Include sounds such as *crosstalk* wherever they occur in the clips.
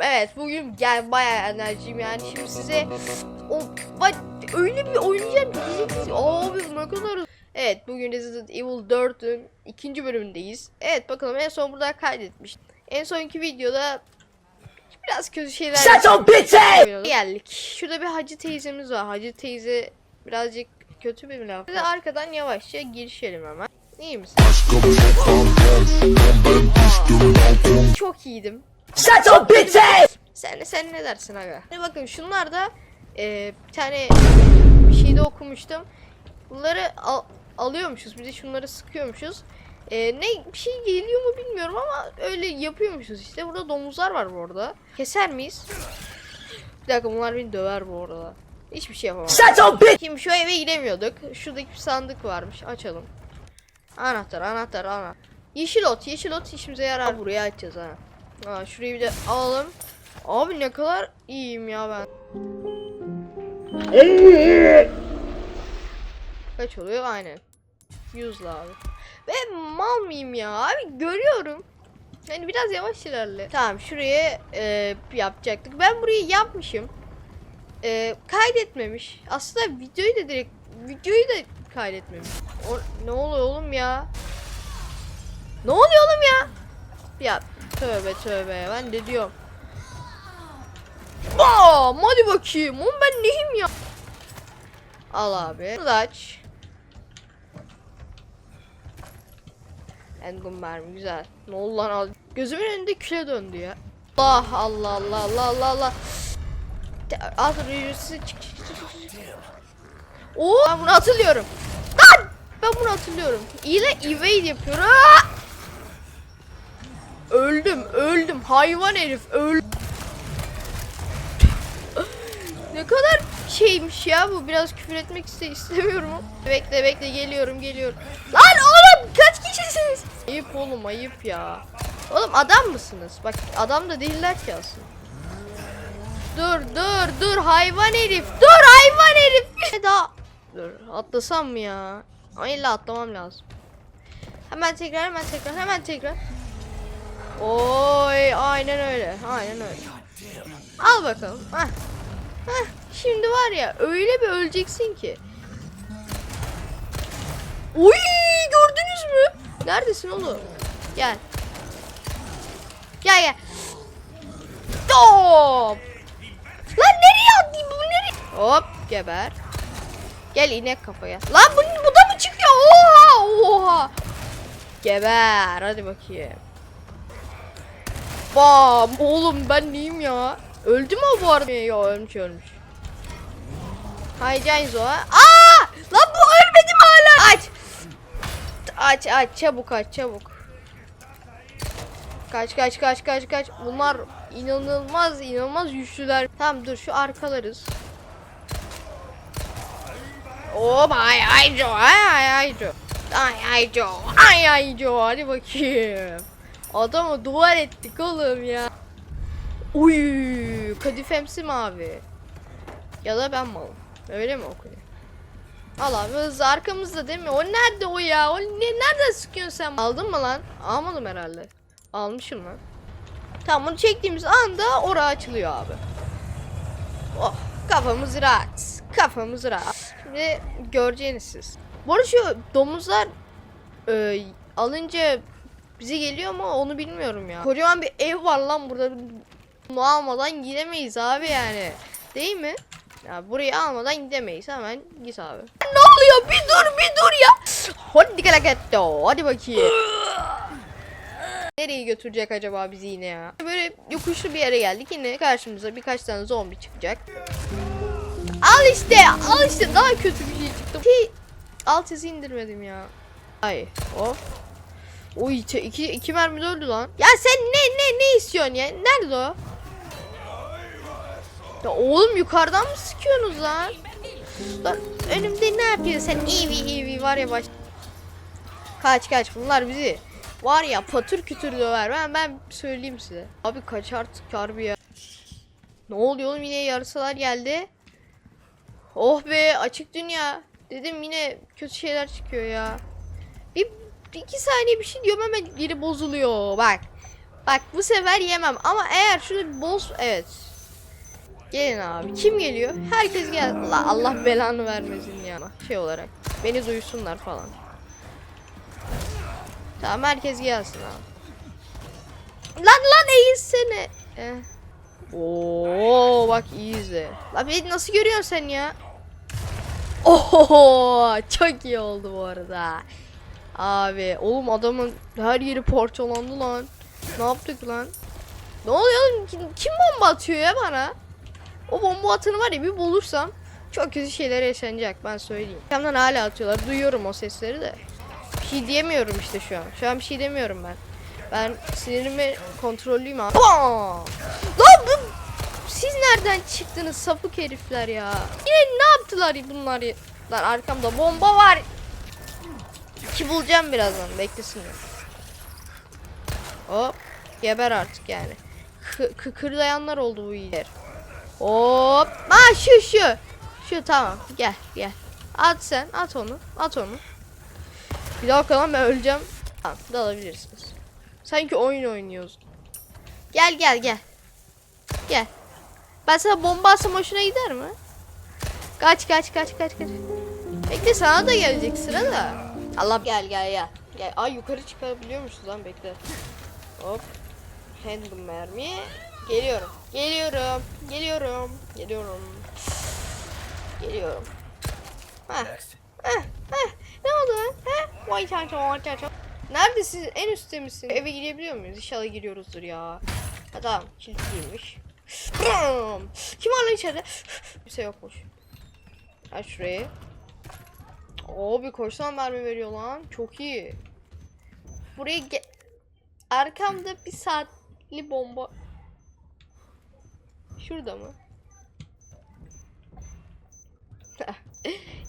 Evet bugün gel bayağı enerjiyim yani şimdi size o bak öyle bir oynayacağım ki diyeceksiniz abi ne kadar Evet bugün Resident Evil 4'ün ikinci bölümündeyiz. Evet bakalım en son burada kaydetmiştim. En sonki videoda biraz kötü şeyler Shut up, bitch! geldik. Şurada bir Hacı teyzemiz var. Hacı teyze birazcık kötü bir laf. De arkadan yavaşça girişelim hemen. İyi misin? Çok iyiydim. Shut up, bitch! Sen sen ne dersin aga? Hadi bakın şunlar da e, bir tane bir şeyde okumuştum. Bunları al, alıyormuşuz. Bir de şunları sıkıyormuşuz. E, ne bir şey geliyor mu bilmiyorum ama öyle yapıyormuşuz işte. Burada domuzlar var bu arada. Keser miyiz? Bir dakika bunlar beni döver bu arada. Hiçbir şey yapamam. Shut up, bitch! Şimdi şu eve giremiyorduk. Şuradaki bir sandık varmış. Açalım. Anahtar, anahtar, anahtar. Yeşil ot, yeşil ot işimize yarar. Buraya açacağız ha. Ha, şurayı bir de alalım. Abi ne kadar iyiyim ya ben. Kaç oluyor? Aynen. 100 abi. Ve mal mıyım ya? Abi görüyorum. Yani biraz yavaş ilerle. Tamam şuraya e, yapacaktık. Ben burayı yapmışım. E, kaydetmemiş. Aslında videoyu da direkt videoyu da kaydetmemiş. O, ne oluyor oğlum ya? Ne oluyor oğlum ya? Ya tövbe tövbe ben de diyorum. Bam hadi bakayım. Oğlum ben neyim ya? Al abi. Bunu aç. Endgun mermi güzel. Ne oldu lan al. Gözümün önünde küle döndü ya. Allah Allah Allah Allah Allah Allah. Al rüyüsü çık çık çık çık. Oo ben bunu hatırlıyorum. Ben bunu hatırlıyorum. İle evade yapıyorum. Öldüm, öldüm. Hayvan herif, öl. ne kadar şeymiş ya bu. Biraz küfür etmek iste istemiyorum. Bekle, bekle, geliyorum, geliyorum. Lan oğlum kaç kişisiniz? Ayıp oğlum, ayıp ya. Oğlum adam mısınız? Bak adam da değiller ki aslında. Dur, dur, dur hayvan herif. Dur hayvan herif. Bir daha. Dur, atlasam mı ya? Ay illa atlamam lazım. Hemen tekrar, hemen tekrar, hemen tekrar. Oy aynen öyle. Aynen öyle. Al bakalım. Heh. Heh. Şimdi var ya öyle bir öleceksin ki. Uy gördünüz mü? Neredesin oğlum? Gel. Gel gel. Stop. Lan nereye atlayayım bu nereye? Hop geber. Gel inek kafaya. Lan bu, bu da mı çıkıyor? Oha oha. Geber hadi bakayım. Bam oğlum ben neyim ya? Öldü mü o bu arada? Yo ölmüş ölmüş. Haycanzo ha. Aa! Lan bu ölmedi mi hala? Aç. Aç aç çabuk aç çabuk. Kaç kaç kaç kaç kaç. Bunlar inanılmaz inanılmaz güçlüler. Tamam dur şu arkalarız. Oh ay ay Jo ay ay ay Jo. Ay ay Jo ay ay Jo hadi bakayım. Adamı duvar ettik oğlum ya. Uy, kadifemsi mavi. Ya da ben malım. Öyle mi okuyor? Al abi hızlı arkamızda değil mi? O nerede o ya? O ne, nereden sıkıyorsun sen? Aldın mı lan? Almadım herhalde. Almışım lan. Tamam bunu çektiğimiz anda orası açılıyor abi. Oh kafamız rahat. Kafamız rahat. Şimdi göreceğiniz siz. Bu arada şu domuzlar e, alınca bize geliyor mu onu bilmiyorum ya. Kocaman bir ev var lan burada. Bunu almadan gidemeyiz abi yani. Değil mi? Ya burayı almadan gidemeyiz. Hemen git abi. Ne oluyor? Bir dur bir dur ya. Hadi galagetto. Hadi bakayım. Nereye götürecek acaba bizi yine ya? Böyle yokuşlu bir yere geldik. Yine karşımıza birkaç tane zombi çıkacak. Al işte. Al işte. Daha kötü bir şey çıktı. Ki alt yazı indirmedim ya. Ay. Of. Oy iki, iki, mermi de öldü lan. Ya sen ne ne ne istiyorsun ya? Nerede o? Ya oğlum yukarıdan mı sıkıyorsunuz lan? Lan önümde ne yapıyorsun sen? Evi evi var ya baş. Kaç kaç bunlar bizi. Var ya patır kütür döver. Ben ben söyleyeyim size. Abi kaç artık harbi ya. Ne oluyor oğlum yine yarısalar geldi. Oh be açık dünya. Dedim yine kötü şeyler çıkıyor ya. Bir iki saniye bir şey diyorum hemen geri bozuluyor. Bak. Bak bu sefer yemem ama eğer bir boss evet. Gelin abi. Kim geliyor? Herkes gel. Allah, Allah belanı vermesin ya. Şey olarak. Beni duysunlar falan. Tamam herkes gelsin abi. Lan lan eğilsene. Eh. Oo bak iyi izle. Lan beni nasıl görüyorsun sen ya? Oho çok iyi oldu bu arada. Abi oğlum adamın her yeri parçalandı lan. Ne yaptık lan? Ne oluyor? Kim, kim bomba atıyor ya bana? O bomba atanı var ya bir bulursam çok kötü şeyler yaşanacak ben söyleyeyim. Camdan hala atıyorlar. Duyuyorum o sesleri de. Bir şey diyemiyorum işte şu an. Şu an bir şey demiyorum ben. Ben sinirimi kontrollüyüm abi. Lan bu siz nereden çıktınız sapık herifler ya? Yine ne yaptılar bunlar? Lan arkamda bomba var. Ki bulacağım birazdan beklesinler. Hop geber artık yani. Kı kıkırdayanlar oldu bu iyiler. Hop. Ha şu şu. Şu tamam gel gel. At sen at onu at onu. Bir dakika lan ben öleceğim. Tamam dalabilirsiniz. Sanki oyun oynuyoruz. Gel gel gel. Gel. Ben sana bomba atsam hoşuna gider mi? Kaç kaç kaç kaç kaç. Bekle sana da gelecek sıra da. Allah gel gel gel. Gel. Ay yukarı çıkabiliyormuşuz lan bekle. Hop. Handgun mermi. Geliyorum. Geliyorum. Geliyorum. Geliyorum. Geliyorum. Heh. Heh. Heh. Ne oldu? Heh. Vay çanço vay çanço. Neredesin? En üstte misin? Eve girebiliyor muyuz? İnşallah giriyoruzdur ya. Ha tamam. Kilitliymiş. Bam! Kim var lan içeride? Kimse yokmuş. Aç şurayı. Abi koşsan mermi veriyor lan. Çok iyi. Buraya ge Arkamda bir saatli bomba. Şurada mı? *laughs*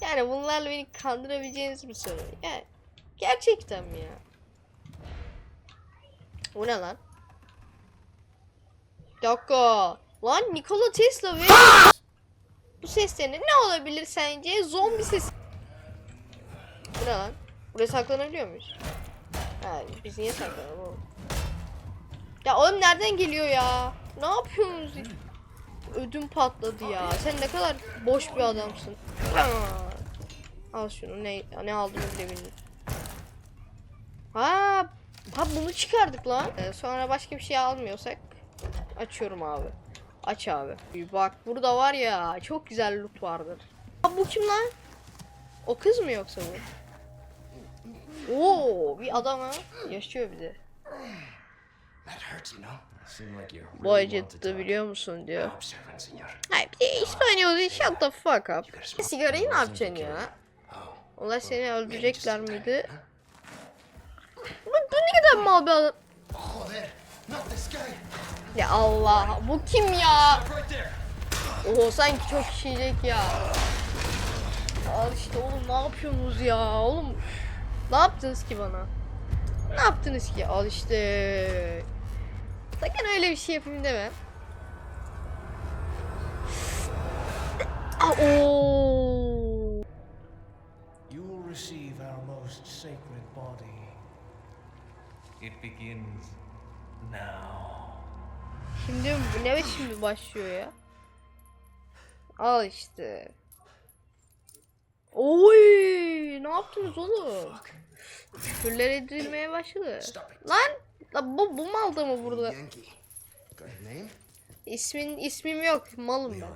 yani bunlarla beni kandırabileceğiniz mi sanıyor? Yani gerçekten mi ya? Bu ne lan? Bir dakika. Lan Nikola Tesla ve bu ses de ne? Ne olabilir sence? Zombi sesi. Bu ne lan? Buraya saklanabiliyor muyuz? Ha, biz niye saklanalım? Ya oğlum nereden geliyor ya? Ne yapıyorsunuz? Ödüm patladı ya. Sen ne kadar boş bir adamsın. Al şunu. Ne ne aldığımı bile bilmiyorum. Ha, ha bunu çıkardık lan. Ee, sonra başka bir şey almıyorsak açıyorum abi. Aç abi. Bak burada var ya çok güzel loot vardır. Ha, bu kim lan? O kız mı yoksa bu? Oo, bir adam ha. Yaşıyor bir de. Bu acıttı biliyor musun diyor. Hayır bir de İspanyol shut the fuck up. Sigarayı ne yapacaksın ya? Oh, Onlar seni maybe just öldürecekler miydi? Bu, bu ne kadar mal bir adam. Ya Allah bu kim ya? Oho sanki çok işeyecek ya. Al işte oğlum ne yapıyorsunuz ya oğlum? Ne yaptınız ki bana? Ne yaptınız ki? Al işte. Sakın öyle bir şey yapayım deme. Aa, oo. You will receive our most sacred body. It begins now. Şimdi bu ne şimdi başlıyor ya? Al işte. Oy, yaptınız oğlum? Küfürler edilmeye başladı. Lan, bu, bu mal da mı burada? İsmin ismim yok, malım ben.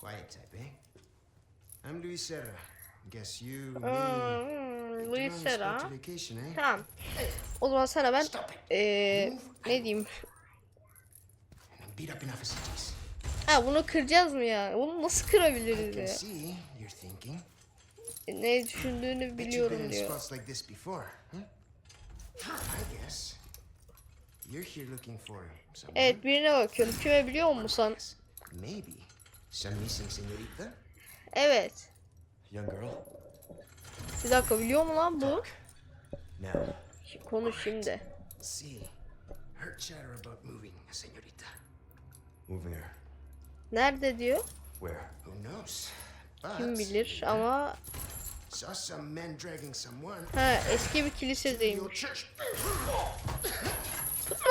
Quiet type, eh? I'm Luis Serra. Guess you, me, Hmm, Luis Serra. eh? Tamam. O zaman sana ben eee ne diyeyim? Ha bunu kıracağız mı ya? Bunu nasıl kırabiliriz ya? You're thinking. Ne düşündüğünü biliyorum diyor. spots like this before, huh? I guess. You're here looking for someone. Evet birine bakıyorum. Kime biliyor musun? Maybe. Some missing señorita? Evet. Young girl? Bir dakika biliyor mu lan bu? Now, Konuş şimdi. see. Heard chatter about moving señorita. Moving her? Nerede diyor? Where? Who knows? Kim bilir ama. Ha eski bir church.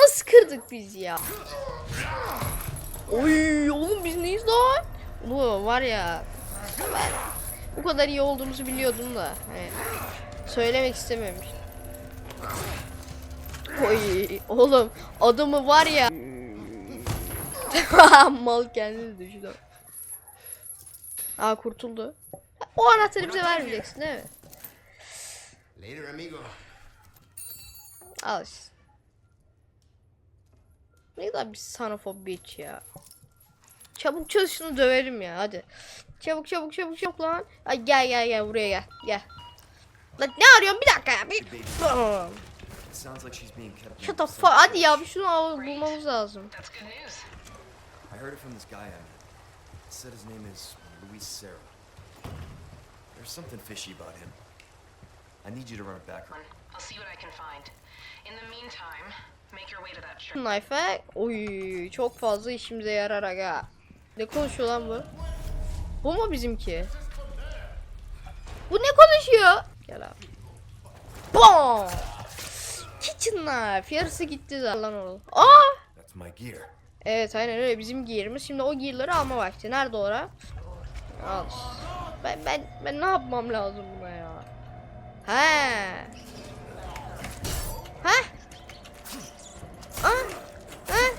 Nasıl kırdık biz ya? Oy oğlum biz neyiz lan? Bu var ya. Ben bu kadar iyi olduğumuzu biliyordum da. Hani söylemek istememiş. Oy oğlum adamı var ya. *laughs* Mal kendini düştü. Aa kurtuldu. O anahtarı bize vermeyeceksin değil mi? Later, amigo. Al işte. Ne kadar bir son of a bitch ya. Çabuk çöz şunu döverim ya hadi. Çabuk çabuk çabuk çabuk lan. Ay gel gel gel buraya gel. Gel. Lan ne arıyorsun bir dakika ya. Bir... Tamam. It sounds like she's being kept. in Shut the fuck. Hadi ya bir şunu al, bulmamız lazım. I heard it from this guy I met. Said his name is Luis Serra. There's something fishy about him. I need you to run a background. I'll see what I can find. In the meantime, make your way to that church. Knife'e oy çok fazla işimize yarar aga. Ne konuşuyor lan bu? Bu mu bizimki? Bu ne konuşuyor? Gel abi. Bom! Kitchen knife. Yarısı gitti lan oğlum. Aa! That's my gear. Evet aynen öyle bizim gear'imiz. Şimdi o gear'ları alma vakti. Nerede ora? Al. Ben ben ben ne yapmam lazım buna ya? He. He? Ah. Ah.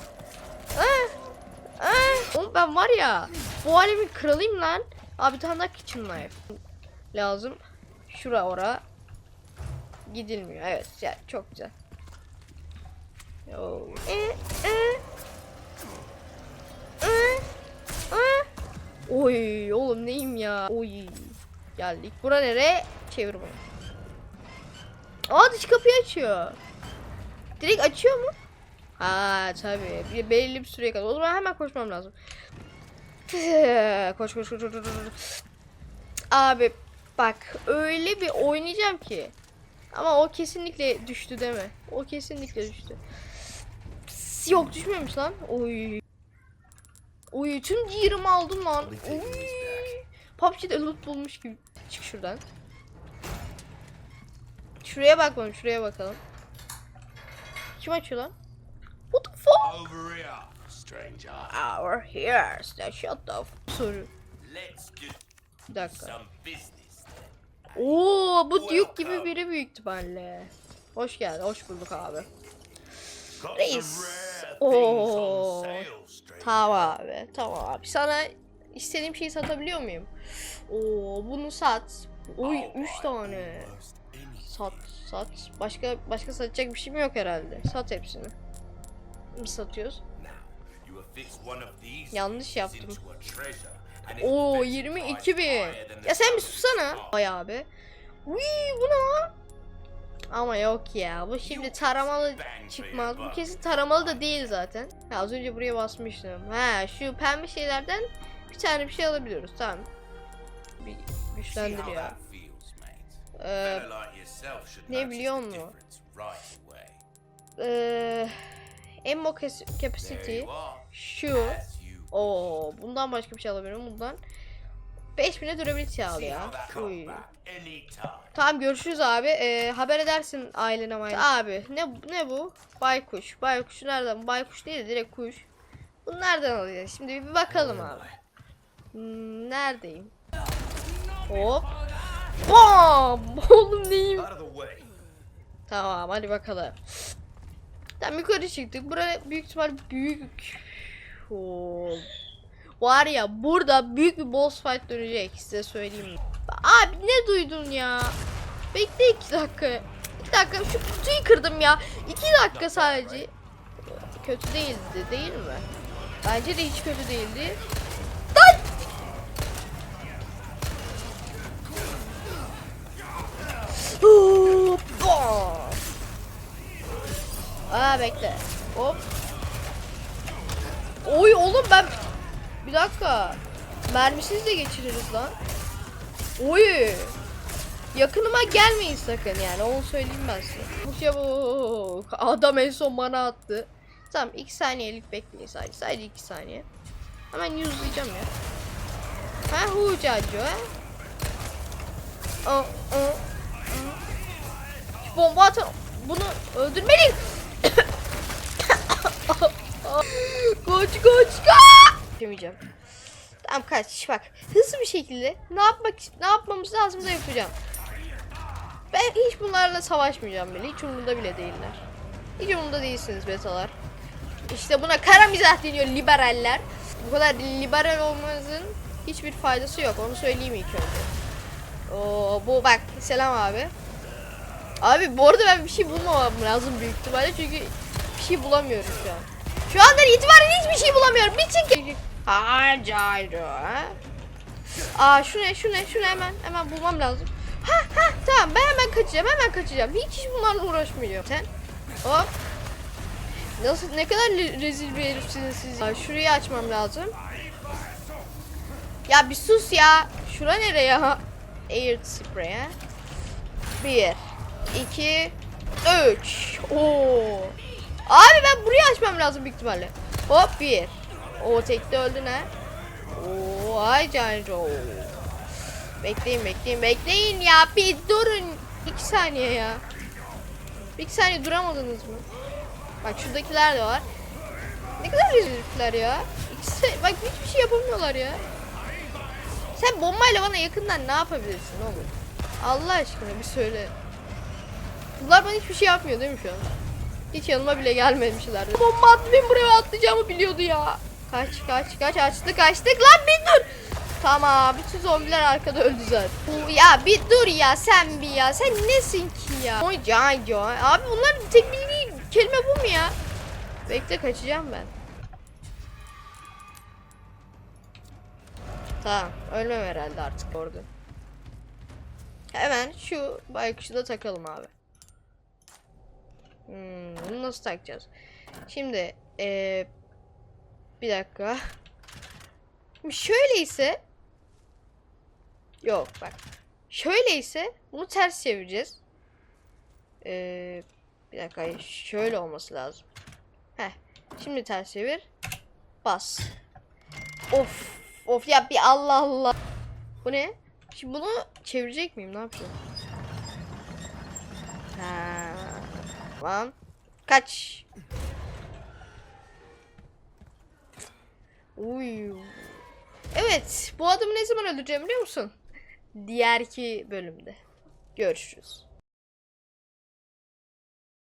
Ah. Oğlum ben var ya bu alemin kralıyım lan. Abi bir tane daha kitchen knife lazım. Şura ora. Gidilmiyor. Evet güzel. Çok güzel. Yo. E, e. Oy oğlum neyim ya? Oy. Geldik. Bura nereye? Çevir bunu. Aa dış kapıyı açıyor. Direkt açıyor mu? Ha tabii. Bir belli bir süreye kadar. O zaman hemen koşmam lazım. *sighs* Koş koş koş koş. koş. Abi bak öyle bir oynayacağım ki. Ama o kesinlikle düştü deme. O kesinlikle düştü. Yok düşmemiş lan. Oy. Uy tüm year'ımı aldım lan. Back. PUBG'de loot bulmuş gibi. Çık şuradan. Şuraya bakmam, şuraya bakalım. Kim açıyor lan? What the fuck? Over here, stranger. Our here. Now shut the f- Soru. Let's do Bir dakika. some business. Oo bu Duke gibi biri büyük ihtimalle. Hoş geldin, hoş bulduk abi. Got Reis. some rare Oo. things on sale, stranger. Tamam abi, tamam abi. Sana istediğim şeyi satabiliyor muyum? Oo bunu sat. Uy 3 tane. Sat, sat. Başka başka satacak bir şeyim yok herhalde. Sat hepsini. Mı satıyoruz? Yanlış yaptım. Oo fetches 22 bin. Ya sen bir susana. Vay abi. Uy bu ne lan? Ama yok ya. Bu şimdi taramalı çıkmaz. Bu kesin taramalı da değil zaten. Ya az önce buraya basmıştım. Ha şu pembe şeylerden bir tane bir şey alabiliyoruz. Tamam. Bir güçlendiriyor. Ee, ne biliyor away. eee ammo capacity şu. Oo, bundan başka bir şey alabilirim. Bundan 5000'e durability al ya. Uy. Tamam görüşürüz abi. Ee, haber edersin ailene mailene. Abi ne ne bu? Baykuş. Baykuş nereden? Baykuş değil de direkt kuş. Bunu nereden alacağız? Şimdi bir bakalım abi. Hmm, neredeyim? Hop. Bam! *laughs* Oğlum neyim? Tamam hadi bakalım. Tamam yukarı çıktık. Buraya büyük ihtimal büyük. Oo. Var ya burada büyük bir boss fight dönecek size söyleyeyim. Abi ne duydun ya? Bekle iki dakika. İki dakika şu kutuyu kırdım ya. İki dakika sadece. Kötü değildi değil mi? Bence de hiç kötü değildi. Lan! Aa bekle. Hop. Oy oğlum ben bir dakika. Mermisiz de geçiririz lan. Oy. Yakınıma gelmeyin sakın yani onu söyleyeyim ben size. Bu çabuk. Adam en son bana attı. Tamam 2 saniyelik bekleyin sadece. Sadece 2 saniye. Hemen yüzleyeceğim ya. Ha hucacı ha. aa, aa. Şu bomba atan bunu öldürmeliyim. *coughs* koç koç kaç. Demeyeceğim. Tamam kaç bak hızlı bir şekilde ne yapmak ne yapmamız lazım da yapacağım. Ben hiç bunlarla savaşmayacağım bile. Hiç umurumda bile değiller. Hiç umurumda değilsiniz betalar. İşte buna kara mizah deniyor liberaller. Bu kadar liberal olmanızın hiçbir faydası yok. Onu söyleyeyim ilk önce. Oo, bu bak selam abi. Abi bu arada ben bir şey bulmamam lazım büyük ihtimalle çünkü bir şey bulamıyorum şu an. Şu andan itibaren hiçbir şey bulamıyorum. Bir çek. Harcayro. Aa şu ne şu ne şu ne hemen hemen bulmam lazım. Ha ha tamam ben hemen kaçacağım hemen kaçacağım. Hiç hiç bunlarla uğraşmayacağım. Sen hop. Nasıl ne kadar rezil bir herifsiniz siz. Aa, şurayı açmam lazım. Ya bir sus ya. Şura nereye? Air spray ha. Bir, iki, üç. Oo. Abi ben burayı açmam lazım büyük ihtimalle. Hop bir. O tekte öldü ne? Oo ay canco. Bekleyin bekleyin bekleyin ya bir durun. İki saniye ya. Bir saniye duramadınız mı? Bak şuradakiler de var. Ne kadar rezillikler ya. İkisi bak hiçbir şey yapamıyorlar ya. Sen bombayla bana yakından ne yapabilirsin oğlum? Allah aşkına bir söyle. Bunlar bana hiçbir şey yapmıyor değil mi şu an? Hiç yanıma bile gelmemişler. Bomba benim buraya atlayacağımı biliyordu ya. Kaç kaç kaç açtık açtık lan bir dur. Tamam bütün zombiler arkada öldü zaten. Ya bir dur ya sen bir ya sen nesin ki ya? Oy can can. Abi bunlar tek bildiği kelime bu mu ya? Bekle kaçacağım ben. Tamam ölmem herhalde artık orada. Hemen şu baykuşu da takalım abi. Hmm, bunu nasıl takacağız? Şimdi eee bir dakika. Şimdi şöyle ise Yok bak. Şöyle ise bunu ters çevireceğiz. Eee bir dakika şöyle olması lazım. Heh. Şimdi ters çevir. Bas. Of. Of ya bir Allah Allah. Bu ne? Şimdi bunu çevirecek miyim? Ne yapacağım? Ha. Tamam. Kaç. Uy. Evet. Bu adamı ne zaman öldüreceğim biliyor musun? Diğerki bölümde. Görüşürüz.